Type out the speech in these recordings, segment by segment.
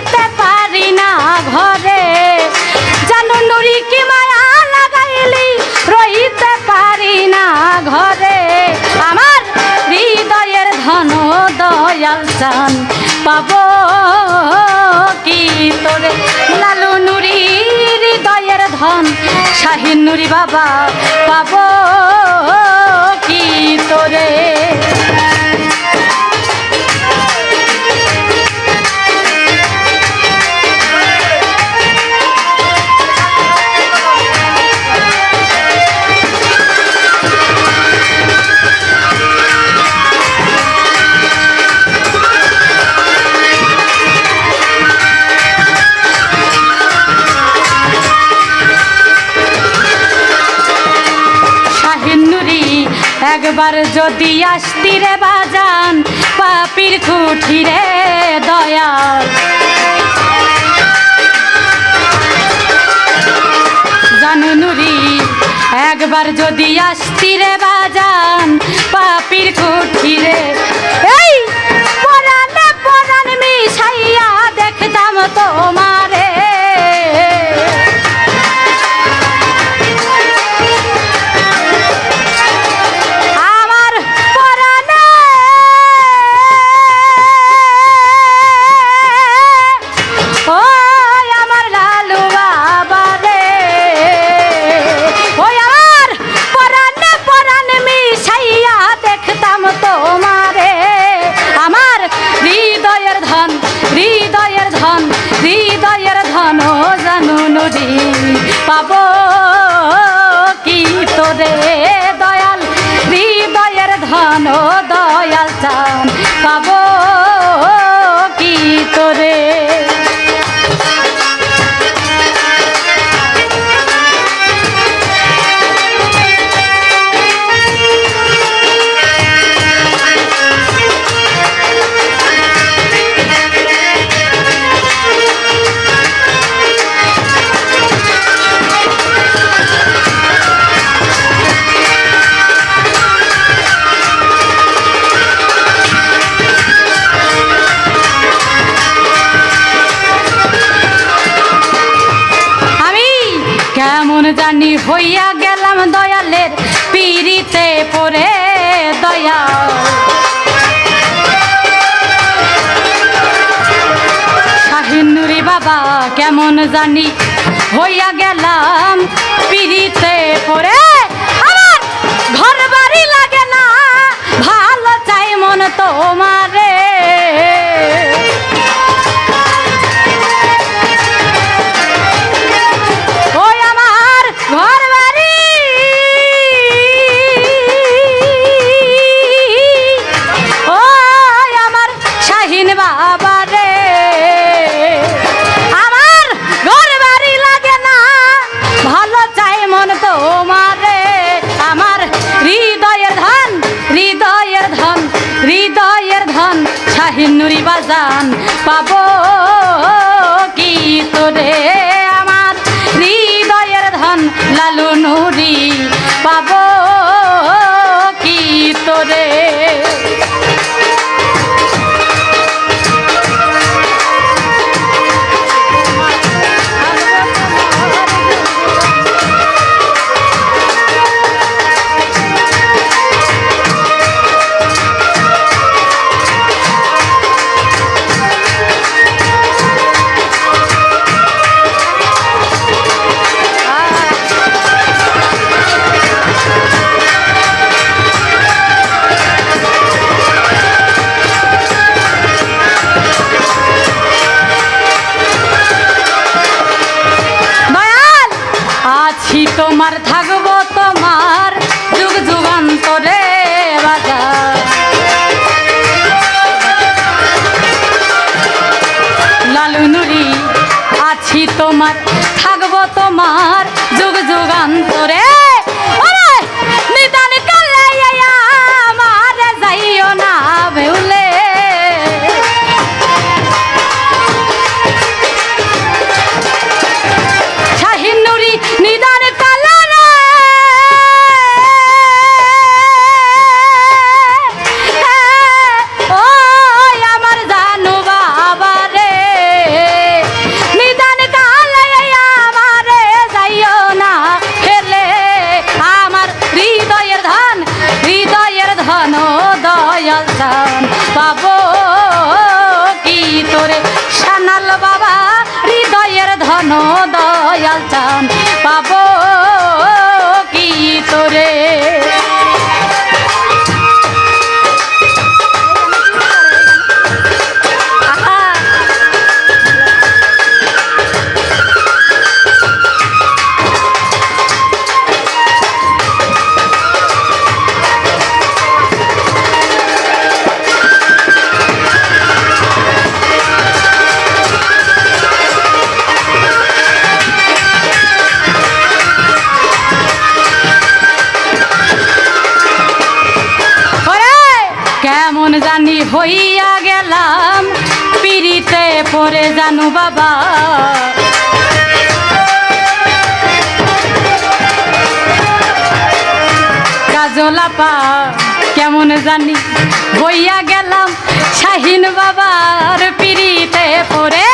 রইতে পারি না ঘরে। জানো নুরি কি মায়া লাগাইলি? রইতে পারি না ঘরে। আমার হৃদয়ের ধন দয়াল চান। পাবো কি তোরে? লালু নুরি হৃদয়ের ধন, শাহিন নুরি বাবা, পাবো কি তোরে? যদি আসতি রে বাজান, পাপির খুঁটি রে দয়াল। জানুনুরি একবার যদি আসতি রে বাজান, পাপির খুঁটি রে হৃদয়ের ধন জানু নুরি পাব কি তোরে দয়াল? হৃদয়ের ধন দয়াল চান পাবো হইয়া গেলাম দয়ালের পিড়িতে পরে দয়াল। শাহিনুরি বাবা কেমন জানি হইয়া গেলাম নুরি তোমার থাকব তোমার যুগ যুগান্তরে বাজার। লালু নুরি আছি তোমার থাকব তোমার যুগ যুগান্তরে দয়াল চান পাবো হইয়া গেলাম, পিড়িতে পরে জানু বাবা। কাজলাপা কেমন জানি হইয়া গেলাম, শাহিন বাবার পিড়িতে পরে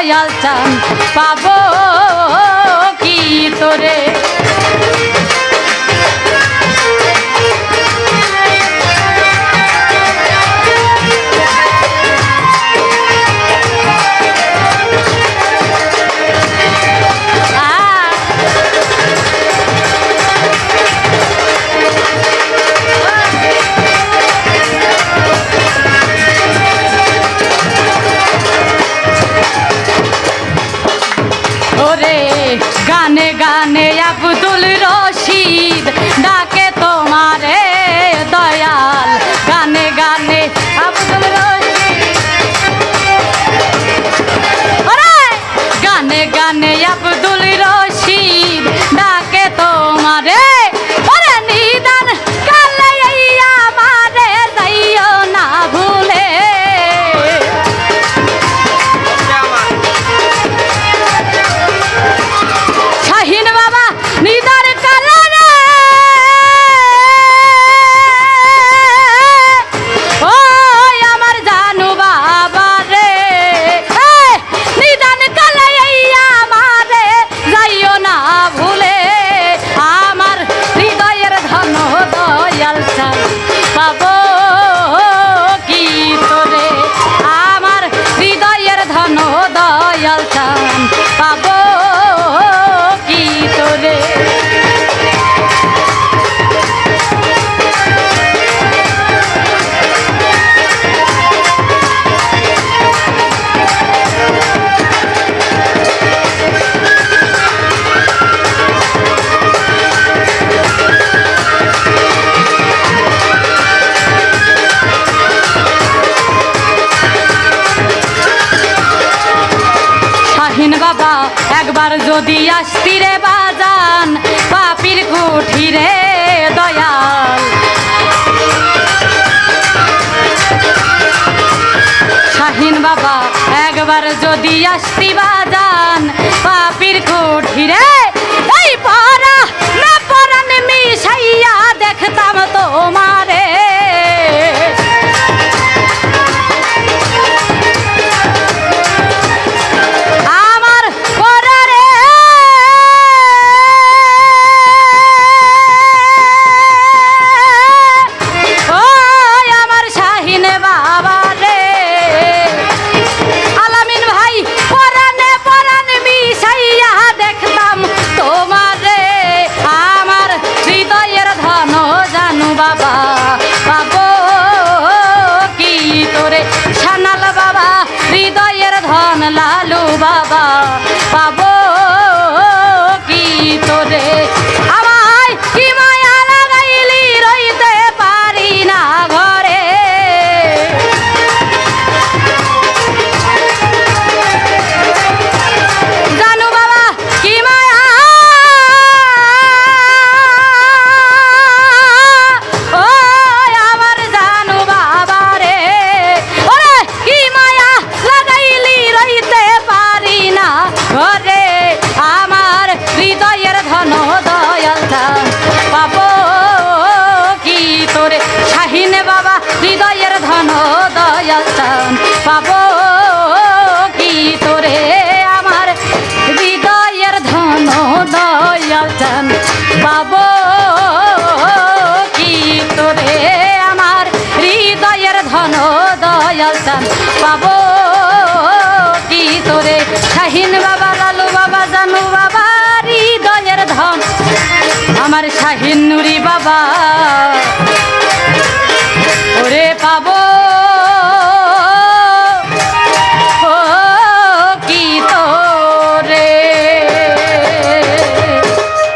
দয়াল চান পাবো কি তোরে? গানে আব্দুল রশিদ, ডাকে তোমারে দয়াল। গানে গানে আব্দুল রশিদ। গানে গানে আব্দুল রশিদ, ডাকে তোমারে যদি আসতি রে বাজান পাপির কুঠি রে দয়াল। শাহিন বাবা, একবার যদি আসতি বাজান পাপির কুঠি রে এই পারা না পরান মিশাইয়া দেখতাম তোমারে। পাবো কি তোরে আমার? হৃদয়ের ধন, দয়াল চান। পাবো কি তোরে আমার? হৃদয়ের ধন, দয়াল চান। পাবো কি তোরে? শাহিন বাবা, লালু বাবা, জানু বাবা, হৃদয়ের ধন। আমার শাহিন নুরি বাবা।